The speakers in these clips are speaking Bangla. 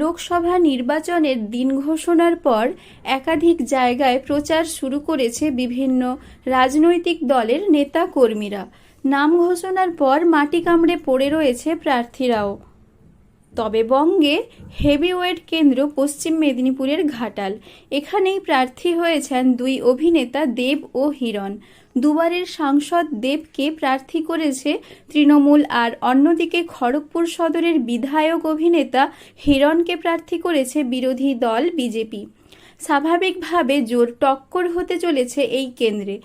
লোকসভা নির্বাচনের দিন ঘোষণার পর একাধিক জায়গায় প্রচার শুরু করেছে বিভিন্ন রাজনৈতিক দলের নেতা কর্মীরা নাম ঘোষণার পর মাটি কামড়ে পড়ে রয়েছে প্রার্থীরাও। তবে বঙ্গে হেভিওয়েট কেন্দ্র পশ্চিম মেদিনীপুরের ঘাটাল। এখানেই প্রার্থী হয়েছেন দুই অভিনেতা দেব ও হিরণ। দুবারের সাংসদ দেবকে প্রার্থী করেছে তৃণমূল আর অন্যদিকে খড়গপুর সদরের বিধায়ক অভিনেতা হিরণকে প্রার্থী করেছে বিরোধী দল বিজেপি। স্বাভাবিকভাবে জোর টক্কর হতে চলেছে এই কেন্দ্রে।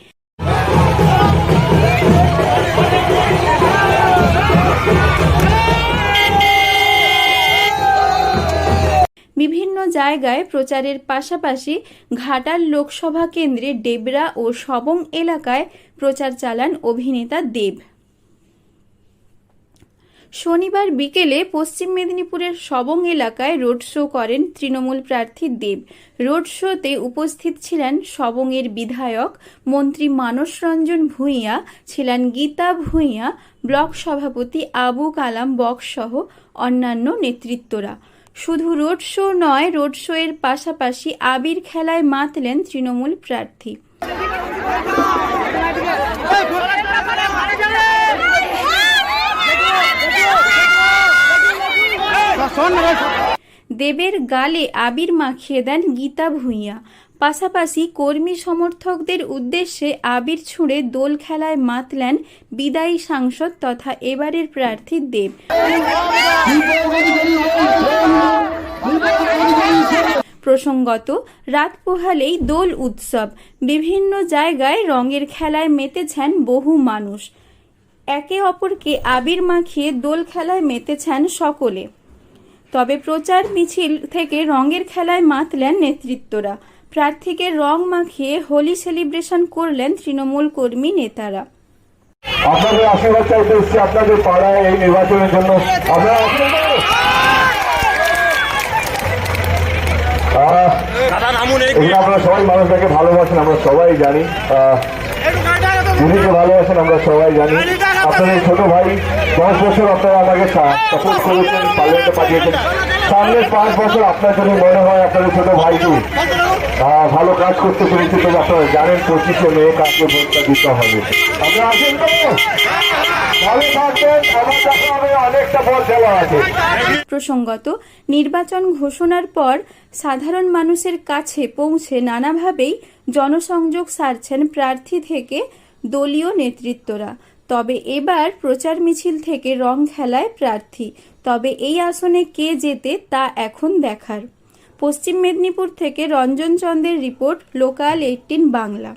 জায়গায় প্রচারের পাশাপাশি ঘাটাল লোকসভা কেন্দ্রে ডেবরা ও সবং এলাকায় প্রচার চালান অভিনেতা দেব। শনিবার বিকেলে পশ্চিম মেদিনীপুরের সবং এলাকায় রোড শো করেন তৃণমূল প্রার্থী দেব। রোড শোতে উপস্থিত ছিলেন সবংয়ের বিধায়ক মন্ত্রী মানস রঞ্জন ভূঁইয়া, ছিলেন গীতা ভূঁইয়া, ব্লক সভাপতি আবু কালাম বক্স সহ অন্যান্য নেতৃত্বরা। শুধু রোড শো নয় রোড শো এর পাশাপাশি আবির খেলায় মাতলেন তৃণমূল প্রার্থী দেবের গালে আবির মাখিয়ে দেন গীতা ভূঁইয়া পাশাপাশি কর্মী সমর্থকদের উদ্দেশ্যে আবির ছুঁড়ে দোল খেলায় মাতলেন বিদায়ী সাংসদ তথা এবারের প্রার্থী দেব। প্রসঙ্গত, রাত পোহালেই দোল উৎসব। বিভিন্ন জায়গায় রঙের খেলায় মেতেছেন বহু মানুষ। একে অপরকে আবির মাখিয়ে দোল খেলায় মেতেছেন সকলে। তবে প্রচার মিছিল থেকে রঙের খেলায় মাতলেন নেতৃত্বরা। প্রার্থীকে রং মাখিয়ে হোলি সেলিব্রেশন করলেন তৃণমূল কর্মী নেতারা। আপনাদের আশীর্বাদ চাইতে এসেছি আপনাদের পাড়ায় এই নির্বাচনের জন্য। আমরা আপনারা সবাই মানুষটাকে ভালোবাসেন আমরা সবাই জানি। উনিকে ভালোবাসেন আমরা সবাই জানি। আপনাদের ছোট ভাই, দশ বছর আপনারা আমাকে সাপোর্ট করেছেন পার্লামেন্টে পাঠিয়েছেন। সামনের পাঁচ বছর আপনার যদি মনে হয় আপনাদের ছোট ভাইকে ভালো কাজ করতে পেরেছি তবে আপনারা জানেন পঁচিশে মে কাজকে ভোটটা দিতে হবে। আমরা আসেন প্রসঙ্গত, নির্বাচন ঘোষণার পর সাধারণ মানুষের কাছে পৌঁছে নানাভাবেই জনসংযোগ সারছেন প্রার্থী থেকে দলীয় নেতৃত্বরা। তবে এবার প্রচার মিছিল থেকে রং খেলায় প্রার্থী। তবে এই আসনে কে যেতে তা এখন দেখার। পশ্চিম মেদিনীপুর থেকে রঞ্জন চন্দ্রের রিপোর্ট, লোকাল এইটিন বাংলা।